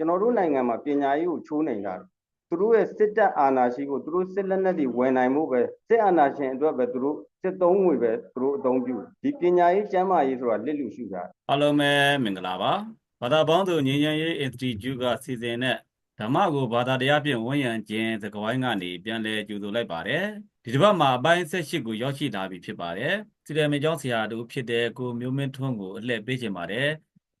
ကျွန်တော်တို့နိုင်ငံမှာပညာရေးကိုချိုးနေတာသူတို့ရဲ့စစ်တပ်အာဏာရှိကိုသူတို့စစ်လက်နက်တွေဝယ်နိုင်မှုပဲစစ်အာဏာရှင်အတွက်ပဲသူတို့စစ်သုံးငွေပဲသူတို့အသုံးပြုဒီပညာရေးကျမ်းမာရေးဆိုတာလစ်လူရှုတာအားလုံးပဲမင်္ဂလာပါဘာသာပေါင်းသူညီညာရေး Institute ကစီစဉ်တဲ့ဓမ္မကိုဘာသာတရားဖြင့်ဝန်ရံခြင်းသကဝိုင်းကနေပြန်လည်ကြိုဆိုလိုက်ပါတယ်ဒီတစ်ပတ်မှာအပိုင်း၁၈ကိုရောက်ရှိလာပြီဖြစ်ပါတယ်စီတယ်မေကျောင်းဆရာတို့ဖြစ်တဲ့ကိုမျိုးမင်းထွန်းကိုအလှည့်ပေးခြင်းပါတယ်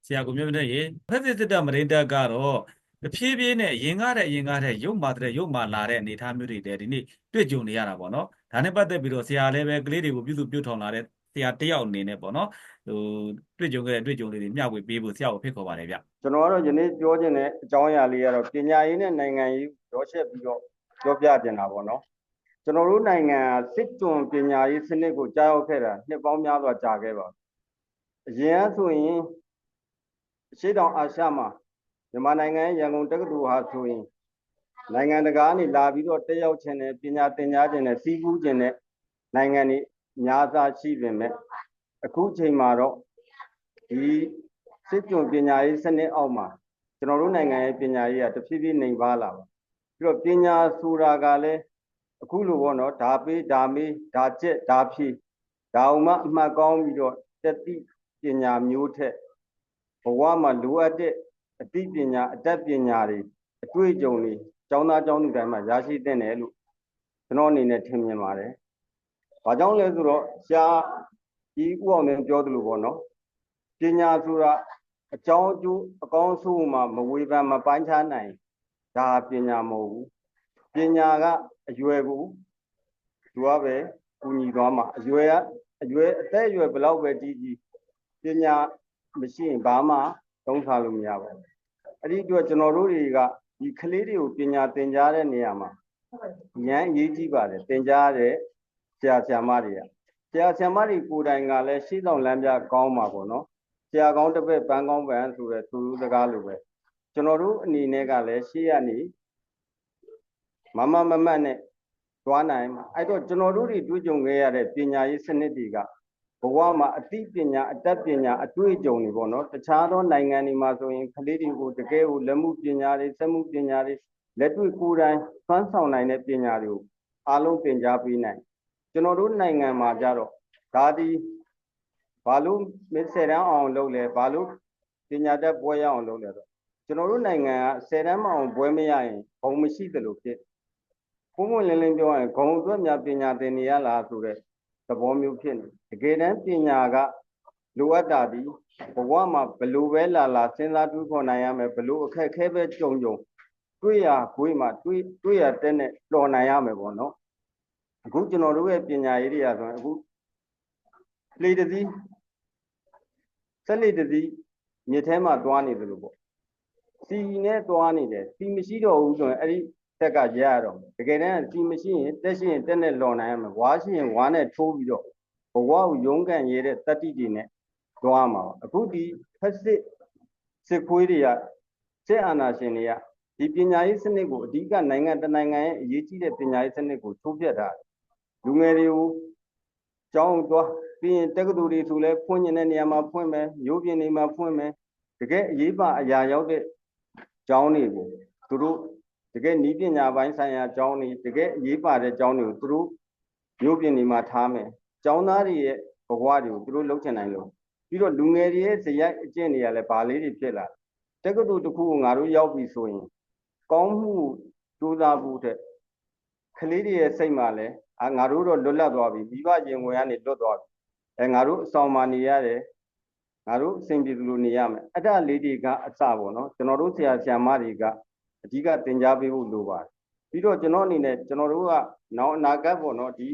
ဆရာကိုမျိုးမင်းထွန်းရေဖက်စစ်စစ်တပ်မရိန်တပ်ကတော့တဖြည်းဖြည်းနဲ့ရင်ကားတဲ့ရင်ကားတဲ့ရုပ်မာတဲ့ရုပ်မာလာတဲ့အနေအထားမျိုးတွေတဲ့ဒီနေ့တွေ့ကြုံနေရတာပေါ့နော်ဒါနဲ့ပတ်သက်ပြီးတော့ဆရာလည်းပဲကလေးတွေကိုပြုစုပြုထောင်လာတဲ့ဆရာတယောက်အနေနဲ့ပေါ့နော်ဟိုတွေ့ကြုံခဲ့တဲ့တွေ့ကြုံလေးတွေမျှဝေပေးဖို့ဆရာကိုဖိတ်ခေါ်ပါတယ်ဗျကျွန်တော်ကတော့ယနေ့ပြောချင်တဲ့အကြောင်းအရာလေးကတော့ပညာရေးနဲ့နိုင်ငံရေးရောချက်ပြီးတော့ပြောပြချင်တာပေါ့နော်ကျွန်တော်တို့နိုင်ငံကစစ်တွန်ပညာရေးစနစ်ကိုကြားရောက်ခဲ့တာနှစ်ပေါင်းများစွာကြာခဲ့ပါပြီအရင်ကဆိုရင် အရှိတောင်အာရှမှာမြန်မာနိုင်ငံရဲ့ရန်ကုန်တက္ကသိုလ်ဟာဆိုရင်နိုင်ငံတကာကနေလာပြီးတော့တက်ရောက်ခြင်းနဲ့ပညာသင်ကြားခြင်းနဲ့စီးပူးခြင်းနဲ့နိုင်ငံတွေအများစားရှိပင်မဲ့အခုချိန်မှာတော့ဒီစစ်ကြုံပညာရေးစနစ်အောက်မှာကျွန်တော်တို့နိုင်ငံရဲ့ပညာရေးကတဖြည်းဖြည်းနှိမ်ပါလာပါပြီးတော့ပညာဆိုတာကလည်းအခုလိုပေါ့နော်ဓာပေးဓာမေးဓာကျက်ဓာဖြည့်ဒါဥမှအမှတ်ကောင်းပြီးတော့တတိပညာမျိုးထက် ဘဝမှာလိုအပ်တဲ့အသိပညာအတတ်ပညာတွေအတွေ့အကြုံတွေကျောင်းသားကျောင်းသူတိုင်းမှာရရှိသင့်တယ်လို့ကျွန်တော်အနေနဲ့ထင်မြင်ပါတယ်။ဘာကြောင့်လဲဆိုတော့ရှားဒီဥအောင်နဲ့ပြောသလိုပေါ့နော်ပညာဆိုတာအကြောင်းအကျိုးအကောင်းဆုံးမှမဝေဖန်မပိုင်းခြားနိုင်ဒါပညာမဟုတ်ဘူးပညာကအရွယ်ကိုသူကပဲကူညီသွားမှာအရွယ်ကအရွယ်အသက်အရွယ်ဘယ်လောက်ပဲကြီးကြီးပညာ မရှိရင်ဘာမှသုံးစားလို့မရပါဘူးအဲ့ဒီအတွက်ကျွန်တော်တို့တွေကဒီကလေးတွေကိုပညာသင်ကြားတဲ့နေရာမှာဉာဏ်အရေးကြီးပါတယ်သင်ကြားတဲ့ဆရာဆရာမတွေကဆရာဆရာမတွေကိုယ်တိုင်ကလည်းရှေ့ဆောင်လမ်းပြကောင်းမှာပေါ့နော်ဆရာကောင်းတစ်ပည့်ပန်းကောင်းပန်းဆိုတဲ့သူစကားလိုပဲကျွန်တော်တို့အနေနဲ့ကလည်းရှေ့ကနေမမမမတ်နဲ့တွားနိုင်မှာအဲ့တော့ကျွန်တော်တို့တွေတွေ့ကြုံခဲ့ရတဲ့ပညာရေးစနစ်တွေက ဘဝမှာအသိပညာအတတ်ပညာအတွေ့အကြုံတွေပေါ့နော်တခြားသောနိုင်ငံတွေမှာဆိုရင်ကလေးတွေကိုတကယ်ကိုလက်မှုပညာတွေစက်မှုပညာတွေလက်တွေ့ကိုယ်တိုင်သွမ်းဆောင်နိုင်တဲ့ပညာတွေကိုအားလုံးသင်ကြားပေးနိုင်ကျွန်တော်တို့နိုင်ငံမှာကြတော့ဒါဒီဘာလို့မစ်ဆယ်တန်းအောင်လုပ်လဲဘာလို့ပညာတတ်ပွဲရအောင်လုပ်လဲဆိုကျွန်တော်တို့နိုင်ငံကဆယ်တန်းမအောင်ပွဲမရရင်ဘုံမရှိသလိုဖြစ်ဘုံဘုံလင်းလင်းပြောရင်ဂုံအတွက်များပညာသင်နေရလားဆိုတဲ့ သဘောမျိုးဖြစ်နေတကယ်တမ်းပညာကလိုအပ်တာဒီဘဝမှာဘလို့ပဲလာလာစဉ်းစားတွေးခေါ်နိုင်ရမယ်ဘလို့အခက်အခဲပဲကြုံကြုံတွေ့ရကိုယ်မှာတွေ့တွေ့ရတဲ့နဲ့တော်နိုင်ရမယ်ပေါ့နော်အခုကျွန်တော်တို့ရဲ့ပညာရေးတွေရာဆိုရင်အခုလေတည်းဆက်လေတည်းမြစ်ထဲမှာတွားနေသလိုပေါ့စီနဲ့တွားနေတယ်စီမရှိတော့ဘူးဆိုရင်အဲ့ဒီ တက်ကရရတော့တကယ်တမ်းစီမရှိရင်တက်ရှိရင်တက်နဲ့လော်နိုင်ရမယ်ဝါရှိရင်ဝါနဲ့ထိုးပြီးတော့ဘဝကိုရုန်းကန်ရတဲ့တတိတွေနဲ့တွားမှာအခုဒီဖက်စစ်စစ်ခွေးတွေကစစ်အာဏာရှင်တွေကဒီပညာရေးစနစ်ကိုအဓိကနိုင်ငံတနိုင်ငံရဲ့အရေးကြီးတဲ့ပညာရေးစနစ်ကိုချိုးဖျက်တာလူငယ်တွေကိုကျောင်းသွားပြီးရင်တက္ကသိုလ်တွေဆိုလဲဖွင့်နေတဲ့နေရာမှာဖွင့်မယ်မျိုးပြင်တွေမှာဖွင့်မယ်တကယ်အရေးပါအရာရောက်တဲ့ကျောင်းတွေကိုသူတို့ တကယ်နီးပညာပိုင်းဆိုင်ရာကျောင်းတွေတကယ်အရေးပါတဲ့ကျောင်းတွေကိုသူတို့မျိုးပြင်တွေမှာထားမယ်ကျောင်းသားတွေရဲ့ဘဝတွေကိုသူတို့လုပ်ချင်နိုင်လို့ပြီးတော့လူငယ်တွေရဲ့ဇယိုက်အကျင့်တွေကလည်းဗာလေးတွေဖြစ်လာတက္ကသိုလ်တစ်ခုကိုငါတို့ရောက်ပြီဆိုရင်ကောင်းမှုစူးစမ်းဖို့တဲ့ကလေးတွေရဲ့စိတ်မှာလည်းအာငါတို့တော့လွတ်လပ်သွားပြီမိဘရင်ဝင်ကနေလွတ်သွားပြီအဲငါတို့အဆောင်မှာနေရတယ်ငါတို့အစဉ်ပြေလို့နေရမယ်အဲ့ဒါလေးတွေကအစပေါ့နော်ကျွန်တော်တို့ဆရာဆရာမတွေက အဓိကသင်ကြားပေးဖို့လိုပါတယ်ပြီးတော့ကျွန်တော်အနေနဲ့ကျွန်တော်တို့ကနောက်အနာဂတ်ပေါ့နော်ဒီ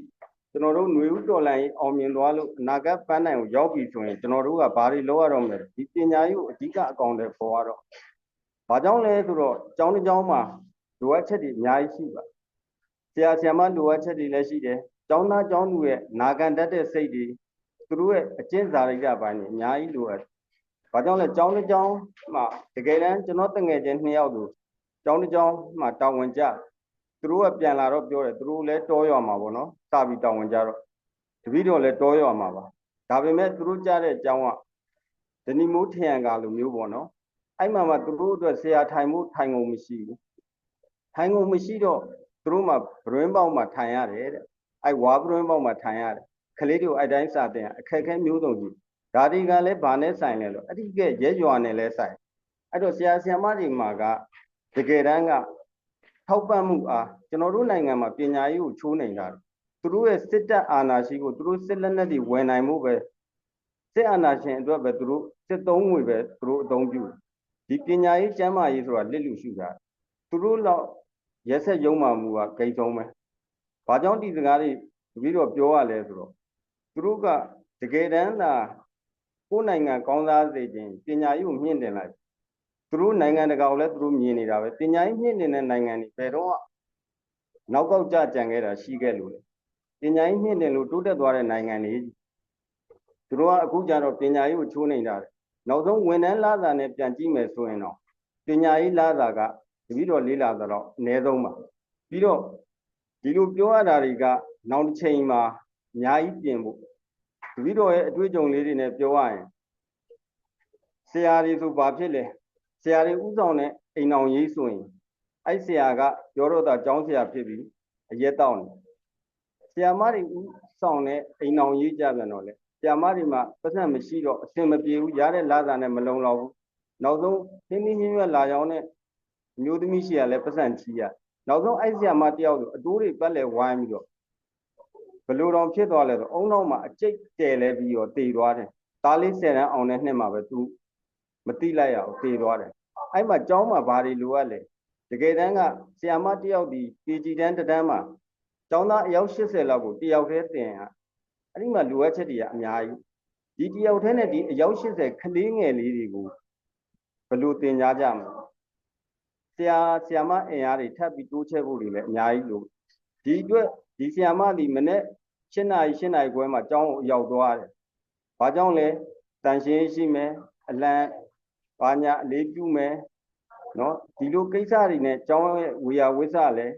ကျွန်တော်တို့ຫນွေဥတော်လိုင်းအောင်မြင်သွားလို့အနာဂတ်ပန်းနိုင်ကိုရောက်ပြီဆိုရင်ကျွန်တော်တို့ကဘာတွေလုပ်ရတော့မလဲဒီပညာရေးကိုအဓိကအကောင်တွေပေါ်ရတော့ဘာကြောင့်လဲဆိုတော့ကျောင်းတစ်ကျောင်းမှာလိုအပ်ချက်တွေအများကြီးရှိပါဆရာဆရာမလိုအပ်ချက်တွေလည်းရှိတယ်ကျောင်းသားကျောင်းသူရဲ့နာခံတတ်တဲ့စိတ်တွေသူတို့ရဲ့အကျင့်စာရိတ္တပိုင်းတွေအများကြီးလိုအပ်ဘာကြောင့်လဲကျောင်းတစ်ကျောင်းမှာတကယ်တမ်းကျွန်တော်တငယ်ချင်းနှစ်ယောက်တို့ ကျောင်းတစ်ကျောင်းမှာတာဝန်ကျသူတို့ကပြန်လာတော့ပြောတယ်သူတို့လည်းတောရွာမှာပေါ့နော်စပြီးတာဝန်ကြတော့တပည့်တော်လည်းတောရွာမှာပါဒါပေမဲ့သူတို့ကြားတဲ့အကြောင်းကဒနီမိုးထရန်ကာလိုမျိုးပေါ့နော်အဲ့မှာမှသူတို့အတွက်ဆရာထိုင်မှုထိုင်ကုန်မရှိဘူးထိုင်ကုန်မရှိတော့သူတို့မှဘရွင်းပေါက်မှာထိုင်ရတယ်တဲ့အဲ့ဝါဘရွင်းပေါက်မှာထိုင်ရတယ်ကလေးတွေကိုအဲ့တိုင်းစာတင်အခက်အခဲမျိုးစုံကြီးဒါတွေကလည်းဗာနဲ့ဆိုင်လဲလို့အတိကရဲရွာနဲ့လဲဆိုင်အဲ့တော့ဆရာဆရာမတွေမှာက တကယ်တမ်းကထောက်ပံ့မှုအားကျွန်တော်တို့နိုင်ငံမှာပညာရေးကိုချိုးနေတာသူတို့ရဲ့စစ်တပ်အာဏာရှိကိုသူတို့စစ်လက်နက်တွေဝယ်နိုင်မှုပဲစစ်အာဏာရှင်အတွက်ပဲသူတို့စစ်သုံးငွေပဲသူတို့အသုံးပြုတယ်ဒီပညာရေးကျမ်းမာရေးဆိုတာလစ်လူရှုတာသူတို့တော့ရက်ဆက်ယုံမှမှုကဂိတ်ဆုံးပဲဘာကြောင့်ဒီစကားတွေပြီးတော့ပြောရလဲဆိုတော့သူတို့ကတကယ်တမ်းသာကိုယ်နိုင်ငံကောင်းစားစေခြင်းပညာရေးကိုမြင့်တင်လိုက် သူတို့နိုင်ငံတကာကိုလည်းသူတို့မြင်နေတာပဲပညာရေးမြင့်တင်တဲ့နိုင်ငံတွေဘယ်တော့နောက်ကောက်ကြကြံခဲ့တာရှိခဲ့လို့လေပညာရေးမြင့်တင်လို့တိုးတက်သွားတဲ့နိုင်ငံတွေသူတို့ကအခုကျတော့ပညာရေးကိုချိုးနေတာတယ်နောက်ဆုံးဝန်ထမ်းလာစာနဲ့ပြန်ကြည့်မယ်ဆိုရင်တော့ပညာရေးလာစာကတပည့်တော်လေးလာစာတော့အနည်းဆုံးပါပြီးတော့ဒီလိုပြောရတာတွေကနောက်တစ်ချိန်မှာအများကြီးပြင်ဖို့တပည့်တော်ရဲ့အတွေ့အကြုံလေးတွေနဲ့ပြောရရင်ဆရာတွေဆိုဘာဖြစ်လဲ ဆရာတွေဥဆောင်တဲ့အိမ်အောင်ရေးဆိုရင်အဲ့ဆရာကပြောတော့တာကျောင်းဆရာဖြစ်ပြီးအရက်တောက်နေဆရာမတွေဥဆောင်တဲ့အိမ်အောင်ရေးကြပြန်တော့လေဆရာမတွေမှာပတ်စံမရှိတော့အဆင်မပြေဘူးရတဲ့လာစာနဲ့မလုံလောက်ဘူးနောက်ဆုံးသင်းသင်းညွှတ်လာရောင်းတဲ့အမျိုးသမီးရှိရလဲပတ်စံချီရနောက်ဆုံးအဲ့ဆရာမတယောက်ဆိုအတိုးတွေပတ်လဲဝိုင်းပြီးတော့ဘလို့တော့ဖြစ်သွားလဲဆိုအုံနောက်မှာအကျိတ်တဲလဲပြီးတော့တည်သွားတယ်သားလေး၁၀တန်းအောင်တဲ့နှစ်မှာပဲသူ မတိလိုက်ရအောင်တည်သွားတယ်အဲ့မှာကျောင်းမှာဘာတွေလိုအပ်လဲတကယ်တမ်းကဆရာမတယောက်ဒီ PG တန်းတန်းမှာကျောင်းသားအယောက်80လောက်ကိုတယောက်တည်းတင်ဟာအဲ့ဒီမှာလိုအပ်ချက်တွေကအများကြီးဒီတယောက်တည်းနဲ့ဒီအယောက်80ကလေးငယ်လေးတွေကိုဘယ်လိုတင် जा ကြမလဲဆရာဆရာမအင်အားတွေထပ်ပြီးတိုးချဲ့ဖို့တွေလည်းအများကြီးလို့ဒီအတွက်ဒီဆရာမဒီမနေ့7နာရီ7နာရီခွဲမှာကျောင်းကိုရောက်သွားတယ်။ဘာကြောင့်လဲတန်ရှင်းရှိမယ်အလံ ဘာညာအလေးပြုမယ်နော်ဒီလိုကိစ္စတွေနဲ့ကျောင်းရဲ့ဝေယဝိဆလည်း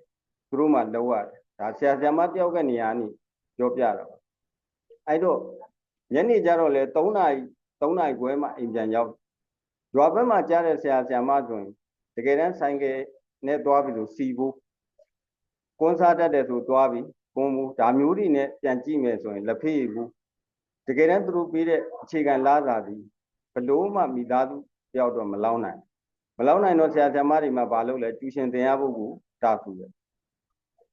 သူတို့မှလောက်ရတယ်။ဒါဆရာဆရာမတယောက်ကနေရာနေပြောပြတာပါ။အဲ့တော့ညနေကျတော့လေ3နာရီ3နာရီခွဲမှအိမ်ပြန်ရောက်ရွာဘက်မှာကြားတဲ့ဆရာဆရာမဆိုရင်တကယ်တမ်းဆိုင်ကယ်နဲ့သွားပြီလို့စီဖို့ကွန်ဆာတက်တယ်ဆိုသွားပြီကွန်ဘူးဒါမျိုးတွေနဲ့ပြန်ကြည့်မယ်ဆိုရင်လက်ဖေးဘူးတကယ်တမ်းသူတို့ပေးတဲ့အခြေခံလားစာသည်ဘလို့မှမိသားစု တယောက်တော့မလောင်းနိုင်မလောင်းနိုင်တော့ဆရာဆရာမတွေမှာဘာလုပ်လဲကျူရှင်သင်ရဖို့ကိုတာဆူတယ်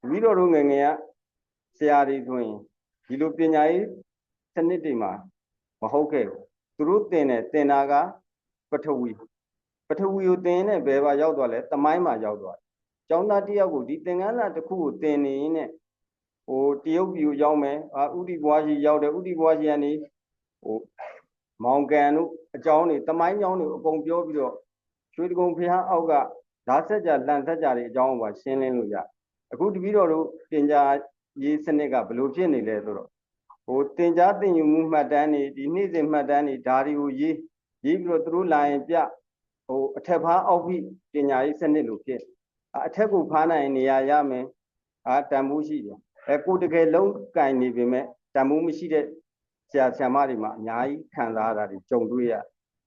ပြီးတော့တို့ငယ်ငယ်ကဆရာတွေဆိုရင်ဒီလိုပညာရေးစနစ်တွေမှာမဟုတ်ခဲ့ဘူးသူတို့သင်တယ်သင်တာကပထဝီပထဝီကိုသင်ရင်ဘယ်ပါရောက်သွားလဲတမိုင်းမှာရောက်သွားတယ်။ကျောင်းသားတယောက်ကိုဒီသင်္ကန်းစာတစ်ခုကိုသင်နေရင်နဲ့ဟိုတရုတ်ပြည်ကိုရောက်မယ်အာဥတီဘွားကြီးရောက်တယ်ဥတီဘွားကြီးကနေဟို မောင်ကန်တို့အကြောင်းတွေတမိုင်းကြောင်းတွေအကုန်ပြောပြီးတော့ရွှေတကုံဖះအောက်ကဓာတ်ဆက်ကြလန်ဆက်ကြတွေအကြောင်းကိုပါရှင်းလင်းလို့ရအခုတပည့်တော်တို့တင်ကြားရေးစနစ်ကဘယ်လိုဖြစ်နေလဲဆိုတော့ဟိုတင်ကြားတင်ယူမှုမှတ်တမ်းတွေဒီနေ့စဉ်မှတ်တမ်းတွေဒါတွေကိုရေးရေးပြီးတော့သူတို့လာရင်ပြဟိုအထက်ဖားအောက်ပြီးပညာရေးစနစ်လို့ဖြစ်အထက်ကိုဖားနိုင်နေရရမယ်အာတန်ဖိုးရှိတယ်အဲကိုတကယ်လုံးကင်နေပေမဲ့တန်ဖိုးမရှိတဲ့ ဆရာဆရာမတွေမှာအများကြီးခံစားရတာတွေကြုံတွေ့ရ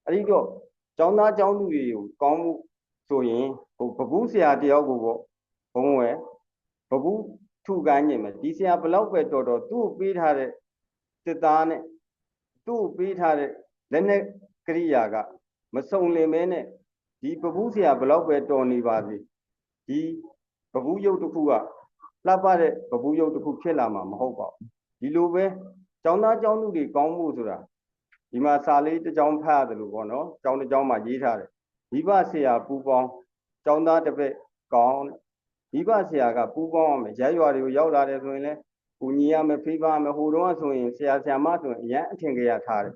အဲ့ဒီတော့ကျောင်းသားကျောင်းသူတွေကိုကောင်းမှုဆိုရင်ဟိုပပူးဆရာတယောက်ကိုပေါ့ဘုံဝဲပပူးထုကမ်းညင်မယ်ဒီဆရာဘလောက်ပဲတော်တော်သူ့ကိုပေးထားတဲ့စစ်သားနဲ့သူ့ကိုပေးထားတဲ့လက်နဲ့ကရိယာကမစုံလင်မဲနဲ့ဒီပပူးဆရာဘလောက်ပဲတော်နေပါစေဒီပပူးရုပ်တစ်ခုကလှပတဲ့ပပူးရုပ်တစ်ခုဖြစ်လာမှာမဟုတ်ပါဘူးဒီလိုပဲ ကျောင်းသားကျောင်းသူတွေကောင်းမှုဆိုတာဒီမှာစာလေးတစ်ကြောင်းဖတ်ရတယ်လို့ပေါ့နော်ကျောင်းတစ်ကျောင်းမှာရေးထားတယ်မိဘဆရာပူပေါင်းကျောင်းသားတစ်ပည့်ကောင်းမိဘဆရာကပူပေါင်းအောင်ရရွာတွေကိုရောက်လာတယ်ဆိုရင်လည်းကိုညီရမယ်ဖေးပါမယ်ဟိုတော့ဆိုရင်ဆရာဆရာမဆိုရင်အရန်အထင်ကြရထားတယ်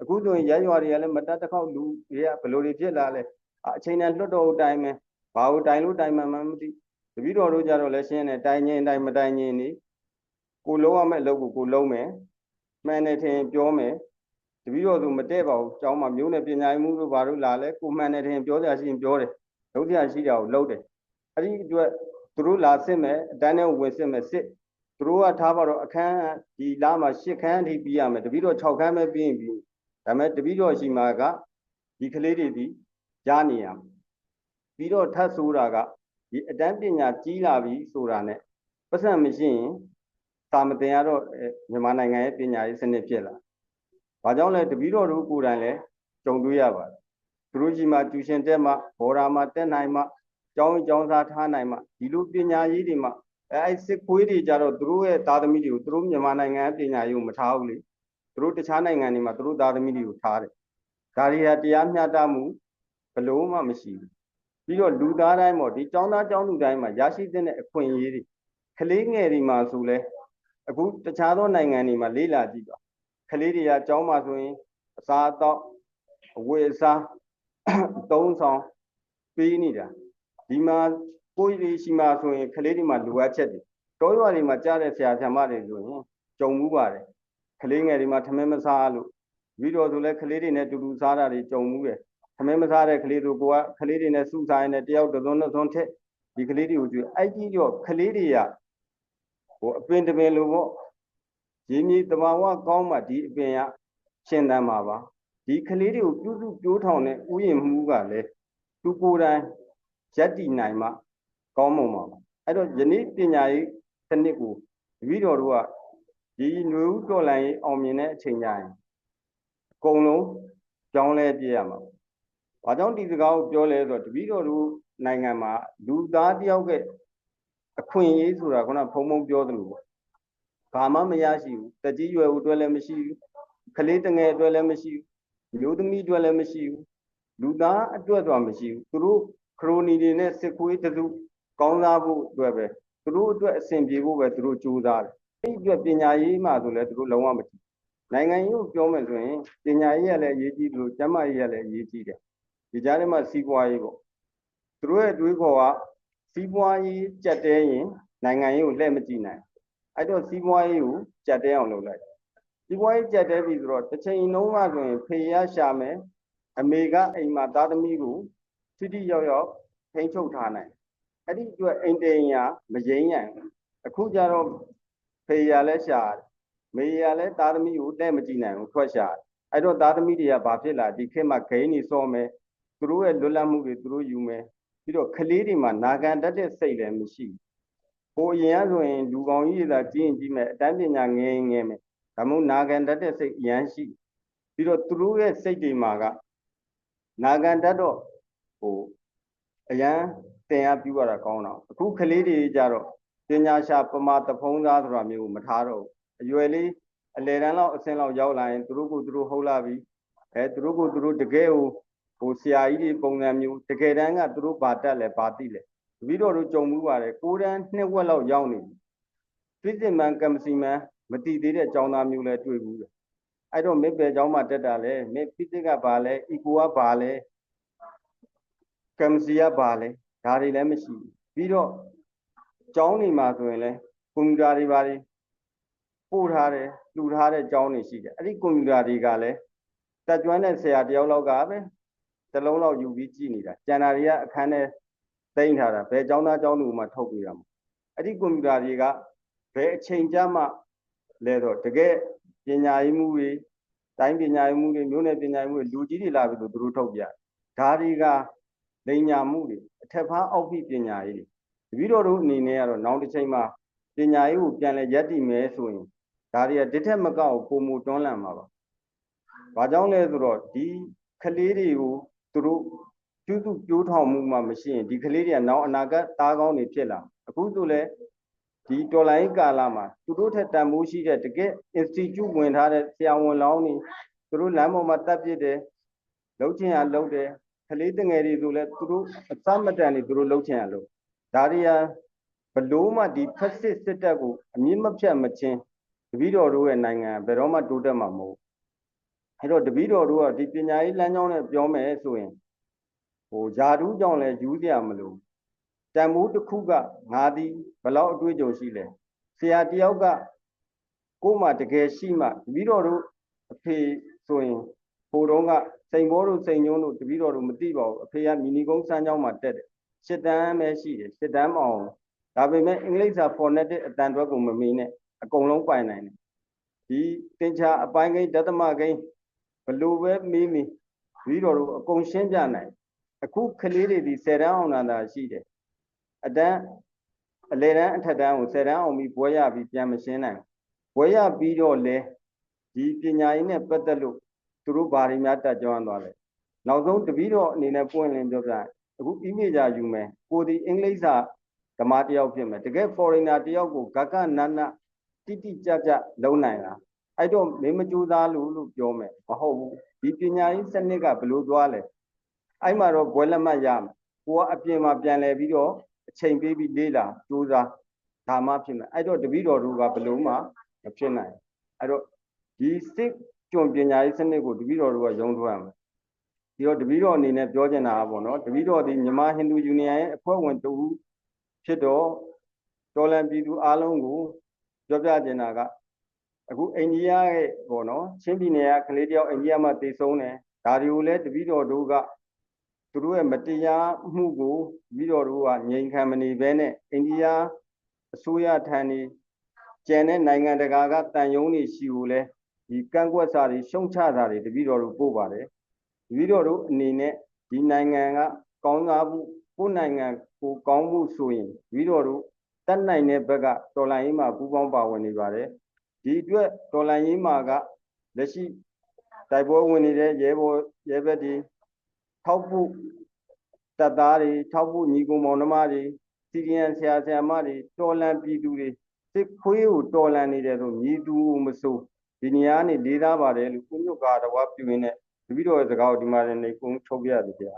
အခုဆိုရင်ရရွာတွေကလည်းမတတ်တစ်ခေါက်လူတွေကဘယ်လိုတွေဖြစ်လာလဲအချိန်နဲ့လွတ်တော်တိုင်မယ်ဘာလို့တိုင်လို့တိုင်မှမှမသိတပည့်တော်တို့ကြတော့လည်းရှင်းတယ်တိုင်ရင်တိုင်မတိုင်ရင်နေကိုလုံးရမယ့်အလုပ်ကိုကိုလုံးမယ် မှန်တယ်ထင်ပြောမယ်တပည့်တော်ဆိုမတည့်ပါဘူးကျောင်းမှာမျိုးနဲ့ပညာရေးမှုတို့ဘာလို့လာလဲကိုမှန်တယ်ထင်ပြောစရာရှိရင်ပြောတယ်လုပ်စရာရှိတာကိုလုပ်တယ်အဲ့ဒီအတွက်သူတို့လာစစ်မယ်အတန်းနဲ့ဝင်စစ်မယ်စစ်သူတို့ကထားပါတော့အခန်းဒီလာမှာ၈ခန်းအထိပြီးရမယ်တပည့်တော်6ခန်းပဲပြီးရင်ပြီးဒါမဲ့တပည့်တော်ရှိမှာကဒီကလေးတွေဒီကြားနေရမှာပြီးတော့ထပ်ဆိုတာကဒီအတန်းပညာကြီးလာပြီဆိုတာနဲ့ပတ်စံမရှိရင် သာမတင်ရတော့အဲမြန်မာနိုင်ငံရဲ့ပညာရေးစနစ်ဖြစ်လာ။ဘာကြောင့်လဲတပည့်တော်တို့ကိုယ်တိုင်လည်းကြုံတွေ့ရပါတယ်။သူတို့ကြီးမှာကျူရှင်တက်မှဘော်ရာမှာတက်နိုင်မှကျောင်းကျောင်းသားထားနိုင်မှဒီလိုပညာရေးတွေမှာအဲအဲ့စစ်ခွေးတွေကြတော့သူတို့ရဲ့သားသမီးတွေကိုသူတို့မြန်မာနိုင်ငံရဲ့ပညာရေးကိုမထားဘူးလေ။သူတို့တခြားနိုင်ငံတွေမှာသူတို့သားသမီးတွေကိုထားတယ်။ဒါတွေကတရားမျှတမှုဘယ်လို့မှမရှိဘူး။ပြီးတော့လူသားတိုင်းပေါ့ဒီကျောင်းသားကျောင်းသူတိုင်းမှာရရှိတဲ့အခွင့်အရေးတွေကလေးငယ်တွေမှာဆိုလဲ အခုတခြားသောနိုင်ငံတွေမှာလေးလာကြည့်ပါကလေးတွေကကျောင်းမှာဆိုရင်အစားအသောက်အဝတ်အစားသုံးဆောင်ပေးနေတာဒီမှာကိုယ်လေးရှိမှဆိုရင်ကလေးတွေမှာလိုအပ်ချက်တွေတောရွာတွေမှာကြားတဲ့ဆရာဆရာမတွေဆိုရင်ကြုံမှုပါတယ်ကလေးငယ်တွေမှာထမင်းမစားလို့ပြီးတော့ဆိုလဲကလေးတွေနဲ့တူတူစားတာတွေကြုံမှုတယ်ထမင်းမစားတဲ့ကလေးတို့ကကလေးတွေနဲ့စုစားရင်လည်းတယောက်တစ်သွန်းတစ်သွန်းထက်ဒီကလေးတွေကိုကြည့်အဲ့ကြီးတော့ကလေးတွေက ဟိုအပင်တပင်လိုပေါ့ရင်းမြေတဘာဝကောင်းမှဒီအပင်ကရှင်သန်မှာပါဒီကလေးတွေကိုပြုစုပြိုးထောင်တဲ့ဥယျာဉ်မှုကလည်းသူကိုယ်တိုင်ရက်တည်နိုင်မှကောင်းမွန်မှာပါအဲ့တော့ယနေ့ပညာရေးတစ်နှစ်ကိုတပည့်တော်တို့ကဒီຫນွေဦးတော်လန်ရေးအောင်မြင်တဲ့အချိန်ကြရင်အကုန်လုံးကြောင်းလဲပြရမှာဘာကြောင့်ဒီစကားကိုပြောလဲဆိုတော့တပည့်တော်တို့နိုင်ငံမှာလူသားတယောက်ရဲ့ အခွင့်အရေးဆိုတာခုနဖုံဖုံပြောသလိုပေါ့ဘာမှမရရှိဘူးတကြီးရွယ်ဦးအတွက်လည်းမရှိဘူးကလေးတငယ်အတွက်လည်းမရှိဘူးမျိုးသမီးအတွက်လည်းမရှိဘူးလူသားအတွက်တော့မရှိဘူးသူတို့ခရိုနီတွေနဲ့စစ်ခွေးတစုကောင်းစားဖို့အတွက်ပဲသူတို့အတွက်အဆင်ပြေဖို့ပဲသူတို့ကြိုးစားတယ်အဲ့ဒီအတွက်ပညာရေးမှဆိုလည်းသူတို့လုံးဝမကြည့်နိုင်ငံရေးကိုပြောမယ်ဆိုရင်ပညာရေးရလည်းအရေးကြီးတယ်လို့ကျန်းမာရေးရလည်းအရေးကြီးတယ်ဒီကြားထဲမှာစီးပွားရေးပေါ့သူတို့ရဲ့အတွေးခေါ်က စီးပွားရေးကြက်တဲရင်နိုင်ငံရေးကိုလှည့်မကြည့်နိုင်အဲ့တော့စီးပွားရေးကိုကြက်တဲအောင်လုပ်လိုက်စီးပွားရေးကြက်တဲပြီဆိုတော့တစ်ချိန်လုံးကဆိုရင်ဖေရရှာမယ်အမေကအိမ်မှာသားသမီးကိုတိတိယောက်ယောက်ထိန်းချုပ်ထားနိုင်အဲ့ဒီအတွက်အိမ်တိန်ရမရင်းရံအခုကျတော့ဖေရလည်းရှာတယ်မေရလည်းသားသမီးကိုတဲ့မကြည့်နိုင်ဘူးထွက်ရှာတယ်အဲ့တော့သားသမီးတွေကဘာဖြစ်လာဒီခေတ်မှာဂိမ်းနေစောမယ်သူတို့ရဲ့လွတ်လပ်မှုတွေသူတို့ယူမယ် ပြီးတော့ကလေးတွေမှာနာခံတတ်တဲ့စိတ်လည်းမရှိဘူးဟိုအရင်ကဆိုရင်လူကောင်ကြီးတွေသာကြီးရင်ကြီးမယ်အတန်းပညာငယ်ရင်ငယ်မယ်ဒါမှမဟုတ်နာခံတတ်တဲ့စိတ်အရန်ရှိပြီးတော့သူတို့ရဲ့စိတ်တွေမှာကနာခံတတ်တော့ဟိုအရန်တင်အားပြုရတာကောင်းတော့အခုကလေးတွေကြတော့ပညာရှာပမာတဖုံးသားဆိုတာမျိုးကိုမထားတော့ဘူးအရွယ်လေးအလေတန်းလောက်အဆင့်လောက်ရောက်လာရင်သူတို့ကိုသူတို့ဟုတ်လာပြီအဲသူတို့ကိုသူတို့တကယ်ကို ဟိုဆရာကြီးတွေပုံစံမျိုးတကယ်တမ်းကသူတို့ဘာတက်လဲဘာသိလဲတပည့်တော်တို့ကြုံမှုပါတယ်ကိုတန်းနှစ်ဝက်လောက်ရောက်နေပြီဖိစစ်မန်ကမ္မစီမန်မတည်သေးတဲ့အကြောင်းသားမျိုးလဲတွေ့ဘူးတယ်အဲ့တော့မစ်ပဲအကြောင်းမှတက်တာလဲမစ်ဖိစစ်ကဘာလဲအီကိုကဘာလဲကမ္မစီကဘာလဲဒါတွေလည်းမရှိဘူးပြီးတော့ကျောင်းနေမှာဆိုရင်လဲကွန်ပျူတာတွေဘာတွေပို့ထားတယ်လှူထားတဲ့ကျောင်းတွေရှိတယ်အဲ့ဒီကွန်ပျူတာတွေကလည်းတက်ကျွမ်းတဲ့ဆရာတယောက်လောက်ကပဲ တလုံးလောက်ယူပြီးကြည့်နေတာကျန်တာတွေကအခန်းထဲသိမ်းထားတာဘယ်ကျောင်းသားကျောင်းသူမှထုတ်ပြရမှာအဲ့ဒီကွန်ပျူတာတွေကဘယ်အချိန်ကျမှလဲတော့တကယ်ပညာရေးမှုတွေတိုင်းပညာရေးမှုတွေမျိုးနယ်ပညာရေးမှုတွေလူကြီးတွေလာပြီဆိုသူတို့ထုတ်ပြဒါတွေကလိညာမှုတွေအထက်ဖားအောက်ဖိပညာရေးတွေတပည့်တော်တို့အနေနဲ့ကတော့နောက်တစ်ချိန်မှာပညာရေးကိုပြန်လဲရက်တည်မယ်ဆိုရင်ဒါတွေကတစ်ထက်မကောက်ပုံမူတွန်းလှန်မှာပါ။ဘာကြောင့်လဲဆိုတော့ဒီကလေးတွေကို သူတို့ပြုစုပြိုးထောင်မှုမှမရှိရင်ဒီကလေးတွေကနောက်အနာဂတ်သားကောင်းတွေဖြစ်လာအခုဆိုလဲဒီတော်လိုင်းကာလမှာသူတို့ထက်တန်မိုးရှိတဲ့တကယ် institute ဝင်ထားတဲ့ဆရာဝန်လောင်းတွေသူတို့လမ်းပေါ်မှာတက်ပစ်တယ်လှုပ်ချင်ရလှုပ်တယ်ကလေးတငယ်တွေဆိုလဲသူတို့အသမတန်တွေသူတို့လှုပ်ချင်ရလှုပ်ဒါတွေကဘလို့မှဒီဖက်စစ်စစ်တပ်ကိုအမြင့်မဖြတ်မချင်းတပည့်တော်တို့ရဲ့နိုင်ငံဘယ်တော့မှတိုးတက်မှာမဟုတ် အဲ့တော့တပည့်တော်တို့ကဒီပညာရေးလမ်းကြောင်းနဲ့ပြောမယ်ဆိုရင်ဟိုယာတူးကြောင့်လဲယူစရာမလိုတန်မိုးတစ်ခုကငါသည်ဘလောက်အတွေ့အကြုံရှိလဲဆရာတယောက်ကကို့မှာတကယ်ရှိမှတပည့်တော်တို့အဖေဆိုရင်ဟိုတုန်းကစိန်ဘောတို့စိန်ညုံတို့တပည့်တော်တို့မသိပါဘူးအဖေကမီနီကုန်းစမ်းကျောင်းမှာတက်တယ်စစ်တမ်းပဲရှိတယ်စစ်တမ်းမအောင်ဒါပေမဲ့အင်္ဂလိပ်စာ phonetic အတန်တွက်ကိုမမီနဲ့အကုန်လုံးပိုင်နိုင်တယ်ဒီတင်ချာအပိုင်းကိန်းဒသမကိန်း ဘလို့ပဲမေးမီပြီးတော့တို့အကုန်ရှင်းပြနိုင်အခုကလေးတွေဒီ10တန်းအောင်လာတာရှိတယ်အတန်းအလေတန်းအထက်တန်းကို10တန်းအောင်ပြီးဘွဲရပြီးပြန်မရှင်းနိုင်ဘူးဘွဲရပြီးတော့လဲဒီပညာရေးနဲ့ပတ်သက်လို့သူတို့ဘာတွေများတက်ကြွသွားလဲနောက်ဆုံးတပီးတော့အနေနဲ့ပွင့်လင်းပြောပြရင်အခု image ယူမယ်ကိုဒီအင်္ဂလိပ်စာဓမ္မတစ်ယောက်ဖြစ်မယ်တကယ် foreigner တစ်ယောက်ကိုဂကနနတိတိကျကျလုံးနိုင်လား အဲ့တော့မင်းမကြိုးစားလို့လို့ပြောမယ်မဟုတ်ဘူးဒီပညာရေးစနစ်ကဘယ်လိုသွားလဲအဲ့မှာတော့ဘွဲလက်မှတ်ရမယ်ကိုကအပြင်မှာပြန်လဲပြီးတော့အချိန်ပေးပြီးလေးလာစူးစားဒါမှဖြစ်မယ်အဲ့တော့တပည့်တော်တို့ကဘယ်လို့မှမဖြစ်နိုင်အဲ့တော့ဒီစစ်ကြုံပညာရေးစနစ်ကိုတပည့်တော်တို့ကယုံထွက်ရမယ်ဒီတော့တပည့်တော်အနေနဲ့ပြောချင်တာကပေါ့နော်တပည့်တော်ဒီမြန်မာဟိန္ဒူယူနီယံရဲ့အဖွဲ့ဝင်တူဖြစ်တော့တော်လန်ပြည်သူအားလုံးကိုပြောပြချင်တာက အခုအိန္ဒိယရဲ့ပေါ့နော်ချင်းပြည်နယ်ကကလေးတယောက်အိန္ဒိယမှာတည်ဆုံးတယ်ဒါတွေကိုလည်းတပည့်တော်တို့ကသူတို့ရဲ့မတရားမှုကိုပြီးတော့တို့ကငြိမ်ခံမနေဘဲနဲ့အိန္ဒိယအစိုးရထံနေကျန်တဲ့နိုင်ငံတကာကတန်ယုံနေရှိကိုလဲဒီကန့်ကွက်စာတွေရှုံချစာတွေတပည့်တော်တို့ပို့ပါတယ်တပည့်တော်တို့အနေနဲ့ဒီနိုင်ငံကကောင်းစားမှုကိုယ်နိုင်ငံကိုကောင်းမှုဆိုရင်တပည့်တော်တို့တတ်နိုင်တဲ့ဘက်ကတော်လိုင်းရေးမှာပူးပေါင်းပါဝင်နေပါတယ် ဒီအတွက်တော်လိုင်းရေးမှာကလက်ရှိတိုက်ပွဲဝင်နေတဲ့ရဲဘော်ရဲဘက်တွေထောက်ဖို့တပ်သားတွေထောက်ဖို့ညီကောင်မောင်နှမတွေစီရီယန်ဆရာဆရာမတွေတော်လန်ပြည်သူတွေစစ်ခွေးကိုတော်လန်နေတယ်လို့ညီသူမဆိုဒီနေရာကနေလေးသားပါတယ်လို့ကိုညွတ်ကာတော်ပြုရင်းနဲ့တပည့်တော်ရဲ့စကားကိုဒီမှာနေကုန်းချုပ်ပြရစီဗျာ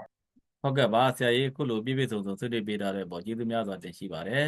ဟုတ်ကဲ့ပါဆရာကြီးအခုလိုပြည့်ပြည့်စုံစုံဆွေးနွေးပေးထားတဲ့ပေါ်ကျေးဇူးများစွာတင်ရှိပါတယ်